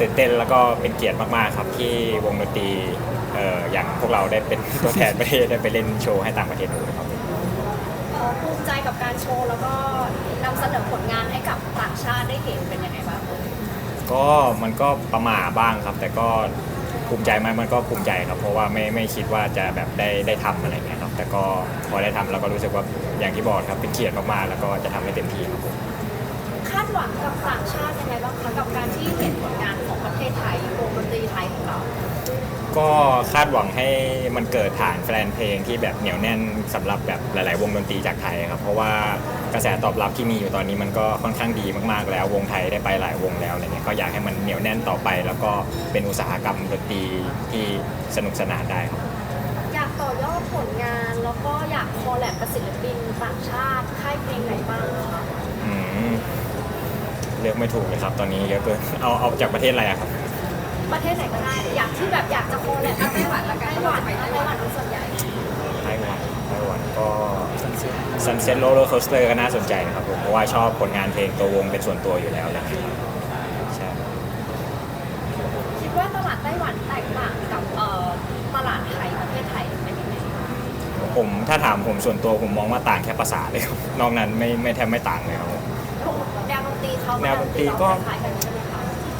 ตื่นเต้นแล้วก็เป็นเกียรติมากๆครับที่วงดนตรีเอ่ออย่างพวกเราได้เป็นตัวแทนประเทศได้ไปเล่นโชว์ให้ต่างประเทศดูครับเอ่อภูมิใจกับการโชว์แล้วก็นำเสนอผลงานให้กับต่างชาติได้เห็นเป็นยังไงบ้างก็มันก็ประหม่าบ้างครับ แต่ก็ภูมิใจไหมมันก็ภูมิใจครับ เพราะว่าไม่ไม่คิดว่าจะแบบได้ได้ทำอะไรเงี้ยครับ แต่ก็พอได้ทำเราก็รู้สึกว่าอย่างที่บอกครับเป็นเกียรติมากๆแล้วก็จะทำให้เต็มที่ครับผมคาดหวังกับต่างชาติยังไงบ้างคะกับการที่เห็น ก็คาดหวังให้มันเกิดฐานแฟนเพลงที่แบบเหนียวแน่นสำหรับแบบหลาย ๆ วงดนตรีจากไทยครับ เพราะว่ากระแสตอบรับที่มีอยู่ตอนนี้มันก็ค่อนข้างดีมากๆแล้ว วงไทยได้ไปหลายวงแล้วอะไรเงี้ยก็อยากให้มันเหนียวแน่นต่อไป แล้วก็เป็นอุตสาหกรรมดนตรีที่สนุกสนานได้ครับอยากต่อยอดผลงานแล้วก็อยากคอลแลบกับศิลปินต่างชาติค่ายเพลงไหนบ้างคะอืมเลือกไม่ถูกเลยครับ ตอนนี้เยอะเกินเอาเอาจากประเทศอะไรอะครับ ประเทศไหนก็ได้อยากที่แบบอยากจะคอลแลบกับไต้หวันละกันไต้หวันไปไต้หวันเป็นส่วนใหญ่ไต้หวันไต้หวันก็ Sunset Roller Coaster ก็น่าสนใจนะครับผมเพราะว่าชอบผลงานเพลงตัววงเป็นส่วนตัวอยู่แล้วอะไรอย่างเงี้ยครับใช่คิดว่าตลาดไต้หวันแตกต่างกับเอ่อตลาดไทยประเทศไทยเป็นยังไงผมถ้าถามผมส่วนตัวผมมองว่าต่างแค่ภาษาเลยครับนอกนั้นไม่ไม่แทบไม่ต่างเลยครับผมแนวดนตรีเขาแนวดนตรีก็คล้ายๆกันใช่ไหมคะ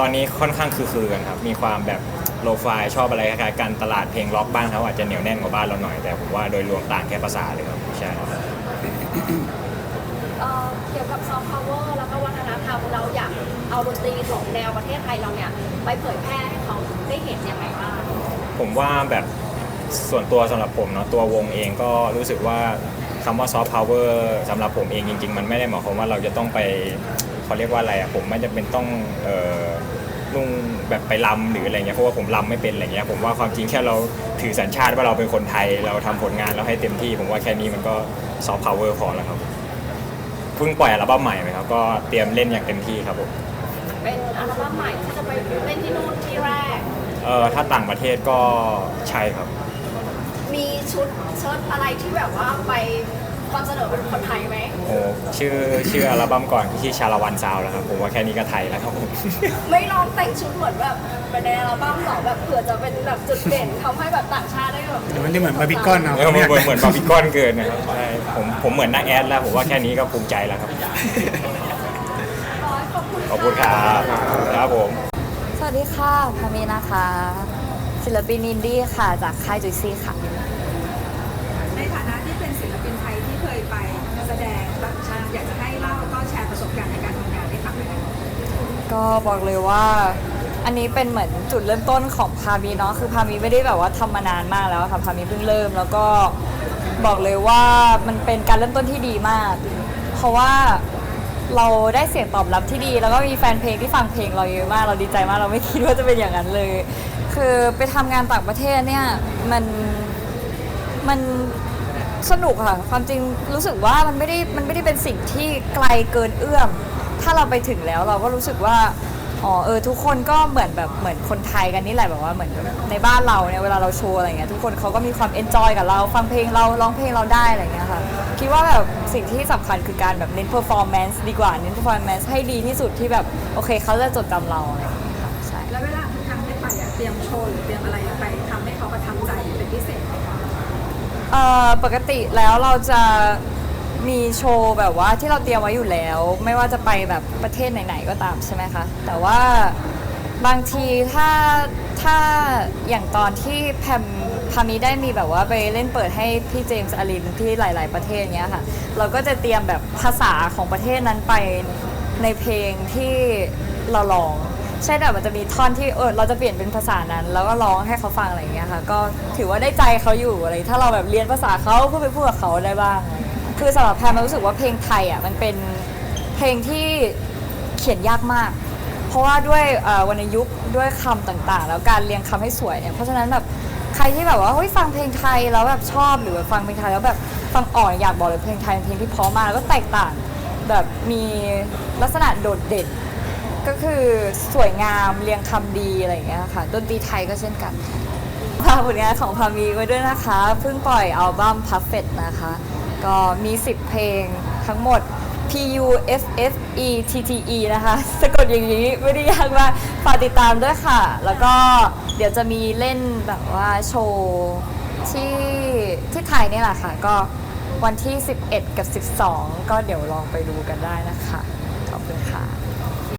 ตอนนี้ค่อนข้างคือๆกันครับ มีความแบบโลฟายชอบอะไรคล้ายๆกันตลาดเพลงล็อกบ้านเขาอาจจะเหนียวแน่นกว่าบ้านเราหน่อย แต่ผมว่าโดยรวมต่างแค่ภาษาเลยครับใช่ครับเอ่อเกี่ยวกับซอฟต์พาวเวอร์แล้วก็วัฒนธรรมเราอยากเอาดนตรีของแนวประเทศไทยเราเนี่ยไปเผยแพร่ให้เขาได้เห็นยังไงบ้าง ผมว่าแบบส่วนตัวสำหรับผมเนาะตัววงเองก็รู้สึกว่าคำว่าซอฟต์พาวเวอร์สำหรับผมเองจริง ๆ มันไม่ได้หมายความว่าเราจะต้องไป เขาเรียกว่าอะไรอะผมไม่จำเป็นต้องเอ่อนุ่งแบบไปลำหรืออะไรเงี้ยเพราะว่าผมลำไม่เป็นอะไรเงี้ยผมว่าความจริงแค่เราถือสัญชาติว่าเราเป็นคนไทยเราทำผลงานเราให้เต็มที่ ผมว่าแค่นี้มันก็ซอฟต์พาวเวอร์พอแล้วครับเพิ่งปล่อยอัลบั้มใหม่ไปครับก็เตรียมเล่นอย่างเต็มที่ครับผมเป็นอัลบั้มใหม่ที่จะไปเล่นที่นู่นที่แรกเอ่อถ้าต่างประเทศก็ใช่ครับ มีชุดเชิ้ตอะไรที่แบบว่าไป คอนเสนอเป็นคนไทยไหมโอ้ชื่อชื่ออัลบั้มก่อนชื่อชาละวันซาวแล้วครับผมว่าแค่นี้ก็ไทยแล้วครับผม ไม่ลองแต่งชุดเหมือนแบบเป็นในอัลบั้มหรอแบบเผื่อจะเป็นแบบจุดเด่นทำให้แบบต่างชาติได้แบบเดี๋ยวมันจะเหมือนบาร์บีคอนเอาเออเหมือนเหมือนบาร์บีคอนเกินนะครับใช่ผมผมเหมือนนักแอดแล้วผมว่าแค่นี้ก็ภูมิใจแล้วครับร้อยขอบคุณขอบคุณครับครับผม สวัสดีค่ะพามีนะคะ ศิลปินอินดี้ค่ะ จากค่ายจุยซี่ค่ะ ในฐานะที่เป็นศิลปินไทยที่เคยไปแสดงต่างชาติอยากจะให้เล่าแล้วก็แชร์ประสบการณ์ในการทำงานให้ฟังหน่อยนะคะก็บอกเลยว่าอันนี้เป็นเหมือนจุดเริ่มต้นของพามีเนาะคือพามีไม่ได้แบบว่าทำมานานมากแล้วค่ะพามีเพิ่งเริ่มแล้วก็บอกเลยว่ามันเป็นการเริ่มต้นที่ดีมาก เพราะว่าเราได้เสียงตอบรับที่ดี แล้วก็มีแฟนเพลงที่ฟังเพลงเราเยอะมาก เราดีใจมากเราไม่คิดว่าจะเป็นอย่างนั้นเลย คือไปทำงานต่างประเทศเนี่ยมันมัน สนุกค่ะ ความจริงรู้สึกว่ามันไม่ได้มันไม่ได้เป็นสิ่งที่ไกลเกินเอื้อม ถ้าเราไปถึงแล้วเราก็รู้สึกว่าอ๋อเออทุกคนก็เหมือนแบบเหมือนคนไทยกันนี่แหละแบบว่าเหมือนในบ้านเราเนี่ยเวลาเราโชว์อะไรเงี้ยทุกคนเขาก็มีความเอนจอยกับเราฟังเพลงเราร้องเพลงเราได้อะไรเงี้ยค่ะคิดว่าแบบสิ่งที่สำคัญคือการแบบเน้นเพอร์ฟอร์แมนซ์ดีกว่าเน้นเพอร์ฟอร์แมนซ์ให้ดีที่สุดที่แบบโอเคเขาจะจดจำเราอะไรางเงี้ยค่ะใช่แล้วเวลาทุกครั้งที่ไปเตรียมโชว์หรือเตรียมอะไรไปทำให้เขาประทับใจเป็นพิเศษ เอ่อปกติแล้วเราจะมีโชว์แบบว่าที่เราเตรียมไว้อยู่แล้ว ไม่ว่าจะไปแบบประเทศไหนๆก็ตามใช่ไหมคะแต่ว่าบางทีถ้าถ้าอย่างตอนที่แพมพามีได้มีแบบว่าไปเล่นเปิดให้พี่เจมส์อลินที่หลาย ๆ ประเทศเงี้ยค่ะ เราก็จะเตรียมแบบภาษาของประเทศนั้นไปในเพลงที่เราร้อง ใช่แต่มันจะมีท่อนที่เออเราจะเปลี่ยนเป็นภาษานั้น แล้วก็ร้องให้เขาฟังอะไรอย่างเงี้ยค่ะ ก็ถือว่าได้ใจเขาอยู่อะไร ถ้าเราแบบเรียนภาษาเขาเพื่อไปพูดกับเขาได้บ้างคือสำหรับแพรมันรู้สึกว่าเพลงไทยอะมันเป็นเพลงที่เขียนยากมาก เพราะว่าด้วยวรรณยุกต์ด้วยคำต่างๆ แล้วการเรียงคำให้สวยเนี่ยเพราะฉะนั้นแบบใครที่แบบว่าเฮ้ยฟังเพลงไทยแล้วแบบชอบหรือฟังเพลงไทยแล้วแบบฟังอ่อนอยากบอกเลยเพลงไทยเป็นเพลงที่เพราะมากแล้วก็แตกต่างแบบมีลักษณะโดดเด่น ก็คือสวยงามเรียงคำดีอะไรอย่างเงี้ยค่ะดนตรีไทยก็เช่นกันฝากผลงานของพามีไว้ด้วยนะคะ เพิ่งปล่อยอัลบั้ม Puffet นะคะ ก็มี 10 เพลงทั้งหมด P U F F E T T E นะคะ สะกดอย่างนี้ไม่ได้ยากมากฝากติดตามด้วยค่ะ แล้วก็เดี๋ยวจะมีเล่นแบบว่าโชว์ที่ที่ไทยนี่แหละค่ะ ก็วันที่ 11 กับ 12 ก็เดี๋ยวลองไปดูกันได้นะคะ ขอบคุณค่ะ